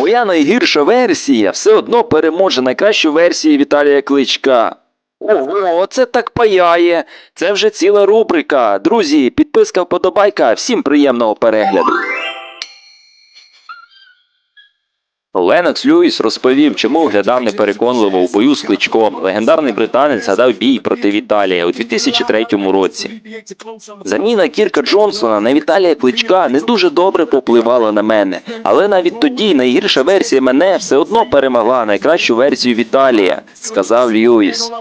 Моя найгірша версія все одно переможе найкращу версію Віталія Кличка. Ого, це так паяє. Це вже ціла рубрика. Друзі, підписка вподобайка. Всім приємного перегляду. Ленокс Льюіс розповів, чому глядав непереконливо у бою з кличком. Легендарний британець згадав бій проти Віталія у 2003 році. Заміна Кірка Джонсона на Віталія Кличка не дуже добре попливала на мене, але навіть тоді найгірша версія мене все одно перемогла найкращу версію Віталія, сказав Льюіс.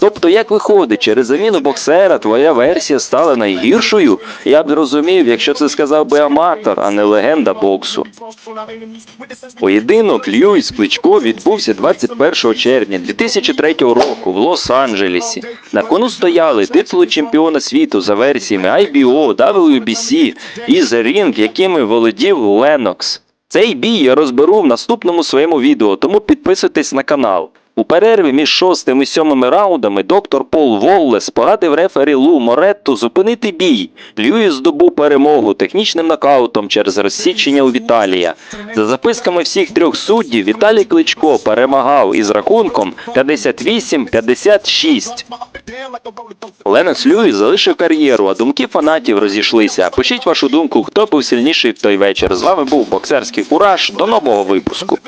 Тобто, як виходить, через заміну боксера твоя версія стала найгіршою? Я б зрозумів, якщо це сказав би аматор, а не легенда боксу. Поєдинок Льюіс Кличко відбувся 21 червня 2003 року в Лос-Анджелесі. На кону стояли титули чемпіона світу за версіями IBO, WBC і The Ring, якими володів Ленокс. Цей бій я розберу в наступному своєму відео, тому підписуйтесь на канал. У перерві між шостим і сьомими раундами доктор Пол Воллес порадив рефері Лу Моретту зупинити бій. Льюіс здобув перемогу технічним нокаутом через розсічення у Віталія. За записками всіх трьох суддів, Віталій Кличко перемагав із рахунком 58-56. Ленокс Льюіс залишив кар'єру, а думки фанатів розійшлися. Пишіть вашу думку, хто був сильніший в той вечір. З вами був боксерський кураж. До нового випуску.